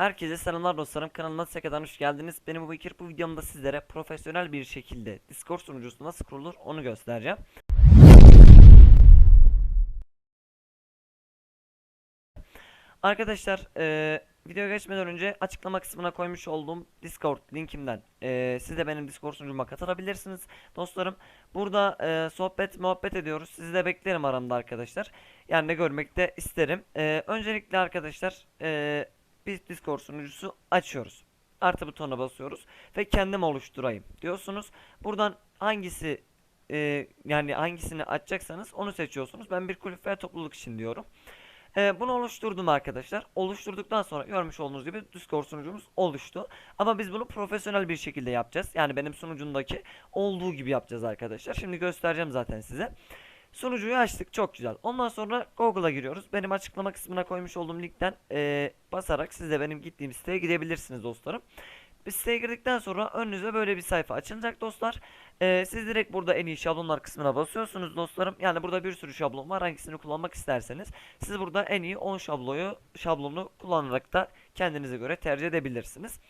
Herkese selamlar dostlarım. Kanalıma tekrardan hoş geldiniz. Benim bu Bekir. Bu videomda sizlere profesyonel bir şekilde Discord sunucusu nasıl kurulur onu göstereceğim. Arkadaşlar eee videoya geçmeden önce açıklama kısmına koymuş olduğum Discord linkimden eee siz de benim Discord sunucuma katılabilirsiniz dostlarım. Burada eee, sohbet muhabbet ediyoruz. Sizi de beklerim aramda arkadaşlar. Yani de görmek de isterim. Eee, öncelikle arkadaşlar eee biz Discord sunucusu açıyoruz. Artı butonuna basıyoruz ve kendim oluşturayım diyorsunuz. Buradan hangisi e, yani hangisini açacaksanız onu seçiyorsunuz. Ben bir kulüp ve topluluk için diyorum. E, bunu oluşturdum arkadaşlar. Oluşturduktan sonra görmüş olduğunuz gibi Discord sunucumuz oluştu. Ama biz bunu profesyonel bir şekilde yapacağız. Yani benim sunucumdaki olduğu gibi yapacağız arkadaşlar. Şimdi göstereceğim zaten size. Sunucuyu açtık çok güzel. Ondan sonra Google'a giriyoruz. Benim açıklama kısmına koymuş olduğum linkten eee, basarak siz de benim gittiğim siteye gidebilirsiniz dostlarım. Bir siteye girdikten sonra önünüze böyle bir sayfa açılacak dostlar. Eee, siz direkt burada en iyi şablonlar kısmına basıyorsunuz dostlarım. Yani burada bir sürü şablon var. Hangisini kullanmak isterseniz siz burada en iyi 10 şabloyu şablonu kullanarak da kendinize göre tercih edebilirsiniz.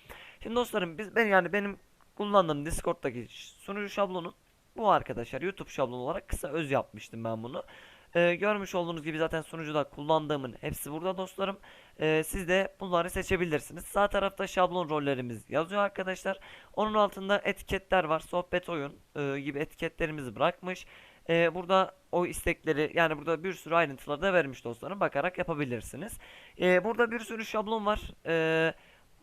Şimdi dostlarım biz ben yani benim kullandığım Discord'daki sunucu şablonu bu arkadaşlar YouTube şablonu olarak kısa öz yapmıştım ben bunu. Ee, görmüş olduğunuz gibi zaten sunucuda kullandığımın hepsi burada dostlarım. Ee, siz de bunları seçebilirsiniz. Sağ tarafta şablon rollerimiz yazıyor arkadaşlar. Onun altında etiketler var. Sohbet oyun e, gibi etiketlerimizi bırakmış. Ee, burada o istekleri yani burada bir sürü ayrıntıları da vermiş dostlarım. Bakarak yapabilirsiniz. Ee, burada bir sürü şablon var. Ee,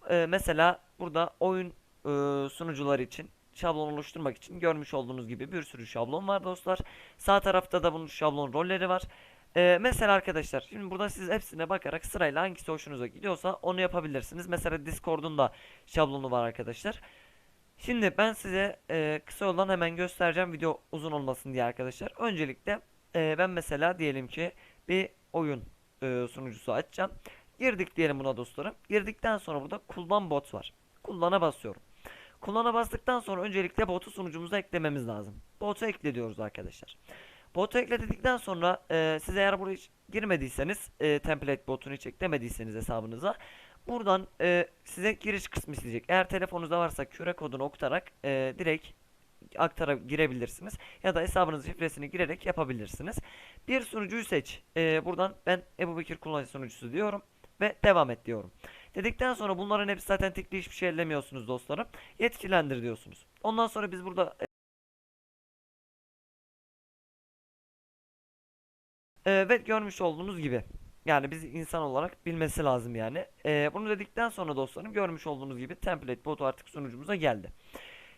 e, mesela burada oyun e, sunucuları için şablon oluşturmak için görmüş olduğunuz gibi bir sürü şablon var dostlar. Sağ tarafta da bunun şablon rolleri var. Ee, mesela arkadaşlar şimdi burada siz hepsine bakarak sırayla hangisi hoşunuza gidiyorsa onu yapabilirsiniz. Mesela Discord'un da şablonu var arkadaşlar. Şimdi ben size e, kısa yoldan hemen göstereceğim video uzun olmasın diye arkadaşlar. Öncelikle e, ben mesela diyelim ki bir oyun e, sunucusu açacağım. Girdik diyelim buna dostlarım. Girdikten sonra burada kullan bot var. Kullana basıyorum. Kullana bastıktan sonra öncelikle botu sunucumuza eklememiz lazım. Botu ekle diyoruz arkadaşlar. Botu ekle dedikten sonra e, siz eğer buraya girmediyseniz e, template botunu hiç eklemediyseniz hesabınıza buradan e, size giriş kısmı isteyecek. Eğer telefonunuzda varsa küre kodunu okutarak e, direkt aktara girebilirsiniz. Ya da hesabınızın şifresini girerek yapabilirsiniz. Bir sunucuyu seç. E, buradan ben Ebu Bekir kullanıcı sunucusu diyorum ve devam et diyorum. Dedikten sonra bunların hepsi zaten tıklı hiçbir şey ellemiyorsunuz dostlarım. Yetkilendir diyorsunuz. Ondan sonra biz burada Ee, ve görmüş olduğunuz gibi yani biz insan olarak bilmesi lazım yani. Ee, bunu dedikten sonra dostlarım görmüş olduğunuz gibi template botu artık sunucumuza geldi.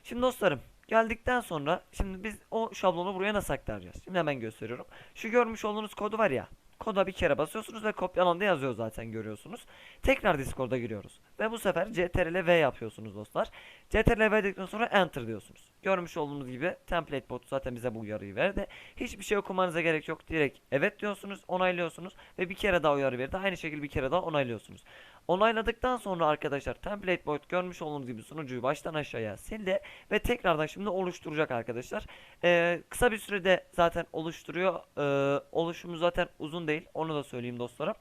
Şimdi dostlarım geldikten sonra şimdi biz o şablonu buraya nasıl aktaracağız? Şimdi hemen gösteriyorum. Şu görmüş olduğunuz kodu var ya. Koda bir kere basıyorsunuz ve kopyalandı yazıyor zaten görüyorsunuz. Tekrar Discord'a giriyoruz. Ve bu sefer CTRL V yapıyorsunuz dostlar. CTRL V dedikten sonra Enter diyorsunuz. Görmüş olduğunuz gibi template bot zaten bize bu uyarıyı verdi. Hiçbir şey okumanıza gerek yok. Direkt evet diyorsunuz, onaylıyorsunuz ve bir kere daha uyarı verdi. Aynı şekilde bir kere daha onaylıyorsunuz. Onayladıktan sonra arkadaşlar template bot görmüş olduğunuz gibi sunucuyu baştan aşağıya sildi ve tekrardan şimdi oluşturacak arkadaşlar. Ee, kısa bir sürede zaten oluşturuyor. Ee, oluşumu zaten uzun değil. Onu da söyleyeyim dostlarım.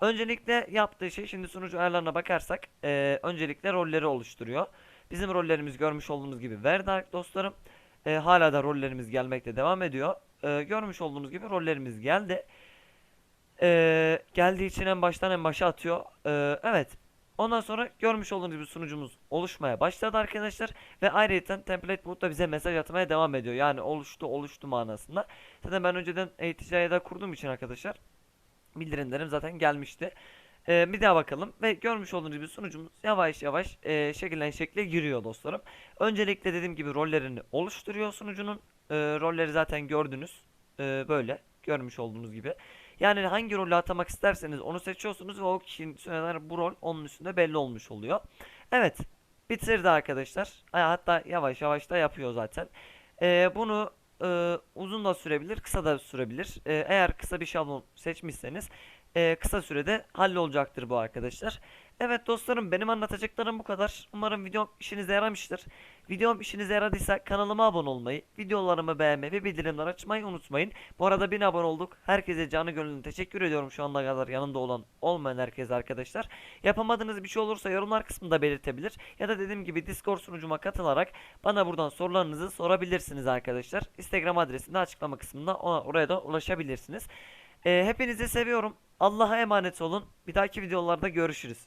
Öncelikle yaptığı şey şimdi sunucu ayarlarına bakarsak ee, öncelikle rolleri oluşturuyor. Bizim rollerimiz görmüş olduğunuz gibi verdi dostlarım. Ee, hala da rollerimiz gelmekte devam ediyor. Ee, görmüş olduğunuz gibi rollerimiz geldi. Ee, geldiği için en baştan en başa atıyor. Ee, evet. Ondan sonra görmüş olduğunuz gibi sunucumuz oluşmaya başladı arkadaşlar. Ve ayrıca template boot da bize mesaj atmaya devam ediyor. Yani oluştu oluştu manasında. Zaten ben önceden e-ticarete kurduğum için arkadaşlar bildirimlerim zaten gelmişti. Ee, bir daha bakalım ve görmüş olduğunuz gibi sunucumuz yavaş yavaş e, şekillen şekle giriyor dostlarım. Öncelikle dediğim gibi rollerini oluşturuyor sunucunun. Ee, rolleri zaten gördünüz. Ee, böyle görmüş olduğunuz gibi. Yani hangi rolü atamak isterseniz onu seçiyorsunuz ve o kişinin üstüne bu rol onun üstünde belli olmuş oluyor. Evet bitirdi arkadaşlar. Ha, Hatta yavaş yavaş da yapıyor zaten. Ee, bunu e, uzun da sürebilir, kısa da sürebilir. Ee, eğer kısa bir şablon seçmişseniz e, kısa sürede hallolacaktır bu arkadaşlar. Evet dostlarım benim anlatacaklarım bu kadar. Umarım videom işinize yaramıştır. Videom işinize yaradıysa kanalıma abone olmayı, videolarımı beğenmeyi ve bildirimleri açmayı unutmayın. Bu arada 1000 abone olduk. Herkese canı gönülden teşekkür ediyorum şu anda kadar yanımda olan olmayan herkese arkadaşlar. Yapamadığınız bir şey olursa yorumlar kısmında belirtebilir. Ya da dediğim gibi Discord sunucuma katılarak bana buradan sorularınızı sorabilirsiniz arkadaşlar. Instagram adresim de açıklama kısmında ona, oraya da ulaşabilirsiniz. Ee, hepinizi seviyorum. Allah'a emanet olun. Bir dahaki videolarda görüşürüz.